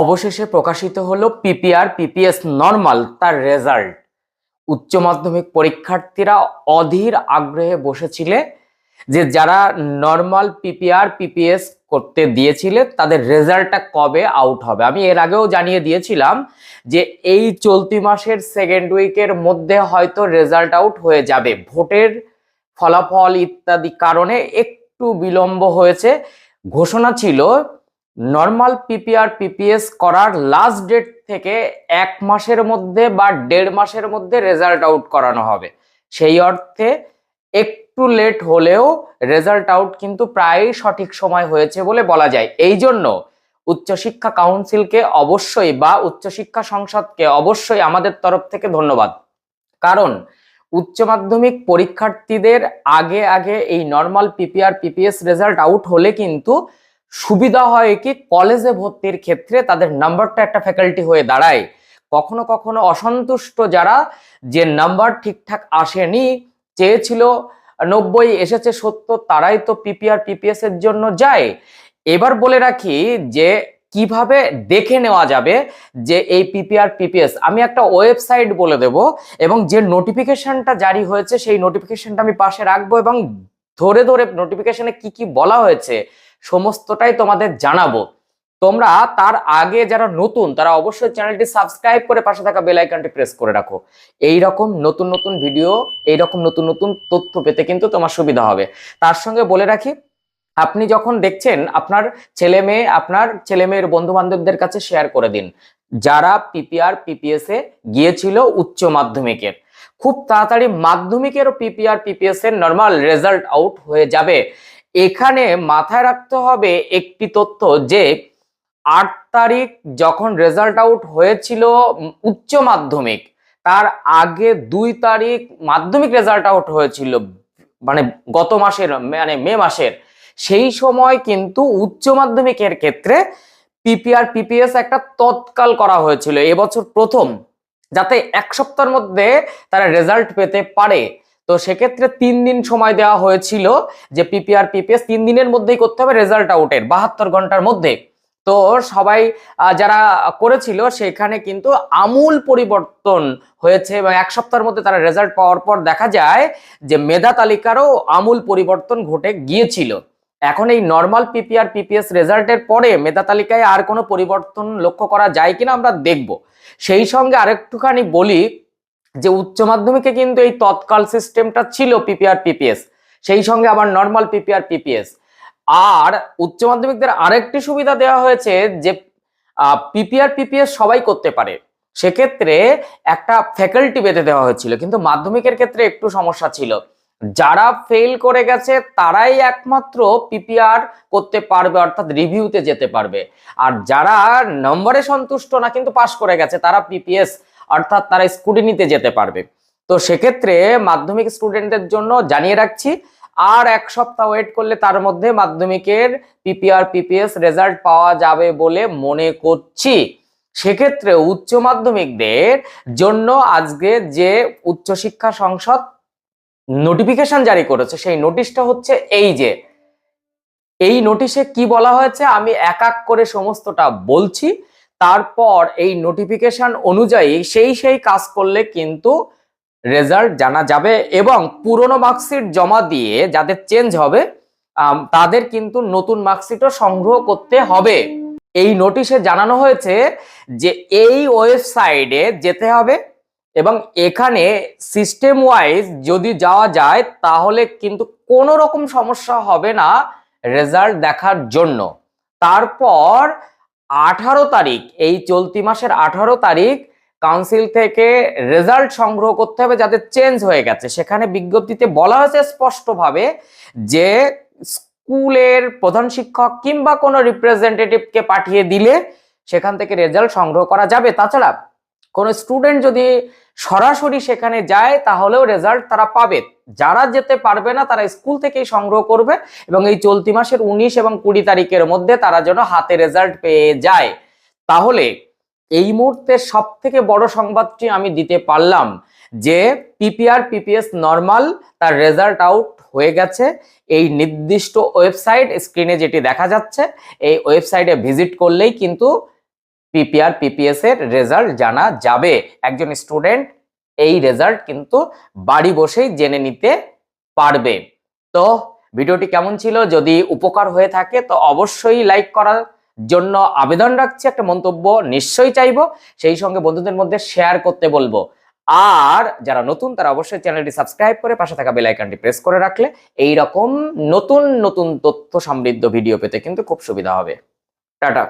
অবশেষে প্রকাশিত হলো পিপিআর পিপিএস নর্মাল তার রেজাল্ট উচ্চ মাধ্যমিক পরীক্ষার্থীরা অধীর আগ্রহে বসেছিলে যে যারা নর্মাল পিপিআর পিপিএস করতে দিয়েছিলে, তাদের রেজাল্টটা কবে আউট হবে? আমি এর আগেও জানিয়ে দিয়েছিলাম যে এই চলতি মাসের সেকেন্ড উইকের মধ্যে হয়তো রেজাল্ট আউট হয়ে যাবে। ভোটের ফলাফল ইত্যাদি কারণে একটু বিলম্ব হয়েছে। ঘোষণা ছিল নর্মাল পিপিআর পিপিএস করার লাস্ট ডেট থেকে এক মাসের মধ্যে বা দেড় মাসের মধ্যে রেজাল্ট আউট করানো হবে। সেই অর্থে একটু লেট হলেও রেজাল্ট আউট কিন্তু প্রায় সঠিক সময় হয়েছে বলে বলা যায়। এই জন্য উচ্চশিক্ষা কাউন্সিলকে অবশ্যই বা উচ্চশিক্ষা সংসদকে অবশ্যই আমাদের তরফ থেকে ধন্যবাদ। কারণ উচ্চ মাধ্যমিক পরীক্ষার্থীদের আগে আগে এই normal PPR PPS result out হলে কিন্তু সুবিধা হয় কি? কলেজে ভর্তির ক্ষেত্রে তাদের নাম্বারটা একটা ফ্যাকাল্টি হয়ে দাঁড়ায়। কখনো কখনো অসন্তুষ্ট যারা যে নাম্বার ঠিকঠাক আসেনি, চেয়েছিল নব্বই, এসেছে সত্তর, তারাই তো পিপিআর পিপিএস এর জন্য যায়। এবার বলে রাখি যে কীভাবে দেখে নেওয়া যাবে যে এই পিপিআর পিপিএস আমি একটা ওয়েবসাইট বলে দেব এবং যে নোটিফিকেশনটা জারি হয়েছে সেই নোটিফিকেশনটা আমি পাশে রাখব এবং ধরে ধরে নোটিফিকেশনে কি কি বলা হয়েছে সমস্তটাই তোমাদের জানাব। তোমরা তার আগে যারা নতুন, তারা অবশ্যই চ্যানেলটি সাবস্ক্রাইব করে পাশে থাকা বেল আইকনটি প্রেস করে রাখো। এই রকম নতুন নতুন ভিডিও এই রকম নতুন নতুন তথ্য পেতে কিন্তু তোমার সুবিধা হবে। তার সঙ্গে বলে রাখি, আপনি যখন দেখছেন আপনার ছেলে মেয়ে, আপনার ছেলে মেয়ের বন্ধু বান্ধবদের কাছে শেয়ার করে দিন। যারা পিপিআর পিপিএস এ গিয়েছিল উচ্চ মাধ্যমিকের খুব তাড়াতাড়ি মাধ্যমিকের পিপিআর পিপিএস এর নর্মাল রেজাল্ট আউট হয়ে যাবে। এখানে মাথায় রাখতে হবে একটি তথ্য যে আট তারিখ যখন রেজাল্ট আউট হয়েছিল উচ্চ মাধ্যমিক, তার আগে দুই তারিখ মাধ্যমিক রেজাল্ট আউট হয়েছিল মানে গত মাসের মানে মে মাসের। সেই সময় কিন্তু উচ্চ মাধ্যমিকের ক্ষেত্রে পিপিআর পিপিএস একটা তৎকাল করা হয়েছিল। এবছর প্রথম, যাতে এক সপ্তাহের মধ্যে তারা রেজাল্ট পেতে পারে। তো সেক্ষেত্রে তিন দিন সময় দেওয়া হয়েছিল যে পিপিআর পিপিএস তিন দিনের মধ্যেই করতে হবে রেজাল্ট আউটের বাহাত্তর ঘণ্টার মধ্যে। তো সবাই যারা করেছিল সেখানে কিন্তু আমূল পরিবর্তন হয়েছে এবং এক সপ্তাহের মধ্যে তারা রেজাল্ট পাওয়ার পর দেখা যায় যে মেধা তালিকারও আমূল পরিবর্তন ঘটে গিয়েছিল। এখন এই নর্মাল পিপিআর পিপিএস রেজাল্টের পরে মেধা তালিকায় আর কোনো পরিবর্তন লক্ষ্য করা যায় কিনা আমরা দেখব। সেই সঙ্গে আরেকটুখানি বলি যে উচ্চ মাধ্যমিকে কিন্তু এই তৎকাল সিস্টেমটা ছিল পিপিআর পিপিএস সেই সঙ্গে আবার নর্মাল পিপিআর পিপিএস আর উচ্চ মাধ্যমিকদের আরেকটি সুবিধা দেওয়া হয়েছে যে পিপিআর পিপিএস সবাই করতে পারে। সেক্ষেত্রে একটা ফ্যাকাল্টি বেঁধে দেওয়া হয়েছিল, কিন্তু মাধ্যমিকের ক্ষেত্রে একটু সমস্যা ছিল। যারা ফেল করে গেছে, তারাই একমাত্র পিপিআর করতে পারবে, অর্থাৎ রিভিউতে যেতে পারবে। আর যারা নম্বরে সন্তুষ্ট না, কিন্তু পাশ করে গেছে, তারা পিপিএস অর্থাৎ তারা স্কুটিনিতে যেতে পারবে। তো সেক্ষেত্রে মাধ্যমিক স্টুডেন্টদের জন্য জানিয়ে রাখছি, আর এক সপ্তাহ ওয়েট করলে তার মধ্যে মাধ্যমিকের পিপিআর পিপিএস রেজাল্ট পাওয়া যাবে বলে মনে করছি। সেক্ষেত্রে উচ্চ মাধ্যমিকদের জন্য আজকে যে উচ্চশিক্ষা সংসদ নোটিফিকেশন জারি করেছে, সেই নোটিশটা হচ্ছে এই যে। এই নোটিশে কি বলা হয়েছে? আমি এক এক করে সমস্তটা বলছি। তারপর এই নোটিফিকেশন অনুযায়ী সেই সেই কাজ করলে কিন্তু রেজাল্ট জানা যাবে এবং পুরনো মার্কশিট জমা দিয়ে যাদের চেঞ্জ হবে তাদের কিন্তু নতুন মার্কশিটও সংগ্রহ করতে হবে। এই নোটিশে জানানো হয়েছে যে এই ওয়েবসাইটে যেতে হবে এবং এখানে সিস্টেম ওয়াইজ যদি যাওয়া যায় তাহলে কিন্তু কোনো রকম সমস্যা হবে না রেজাল্ট দেখার জন্য। তারপর আঠারো তারিখ, এই চলতি মাসের আঠারো তারিখ কাউন্সিল থেকে রেজাল্ট সংগ্রহ করতে হবে যাতে চেঞ্জ হয়ে গেছে। সেখানে বিজ্ঞপ্তিতে বলা হয়েছে স্পষ্টভাবে যে স্কুলের প্রধান শিক্ষক কিংবা কোনো রিপ্রেজেন্টেটিভকে পাঠিয়ে দিলে সেখান থেকে রেজাল্ট সংগ্রহ করা যাবে। তাছাড়া কোনো স্টুডেন্ট যদি সরাসরি সেখানে যায়, তাহলেও রেজাল্ট তারা পাবে। যারা যেতে পারবে না, তারা স্কুল থেকেই সংগ্রহ করবে এবং এই চলতি মাসের উনিশ এবং কুড়ি তারিখের মধ্যে তারা যেন হাতে রেজাল্ট পেয়ে যায়। তাহলে এই মুহূর্তে সব থেকে বড় সংবাদটি আমি দিতে পারলাম যে পিপিআর পিপিএস নর্মাল তার রেজাল্ট আউট হয়ে গেছে। এই নির্দিষ্ট ওয়েবসাইট স্ক্রিনে যেটি দেখা যাচ্ছে, এই ওয়েবসাইটে ভিজিট করলেই কিন্তু পিপিআর পিপিএস এর রেজাল্ট জানা যাবে। একজন স্টুডেন্ট এই রেজাল্ট কিন্তু বাড়ি বসেই জেনে নিতে পারবে। তো ভিডিওটি কেমন ছিল? যদি উপকার হয়ে থাকে, তো অবশ্যই লাইক করার জন্য আবেদন রাখছি। একটা মন্তব্য নিশ্চয়ই চাইব। সেই সঙ্গে বন্ধুদের মধ্যে শেয়ার করতে বলব। আর যারা নতুন, তারা অবশ্যই চ্যানেলটি সাবস্ক্রাইব করে পাশে থাকা বেল আইকনটি প্রেস করে রাখলে এই রকম নতুন নতুন তথ্য সমৃদ্ধ ভিডিও পেতে কিন্তু খুব সুবিধা হবে। টাটা।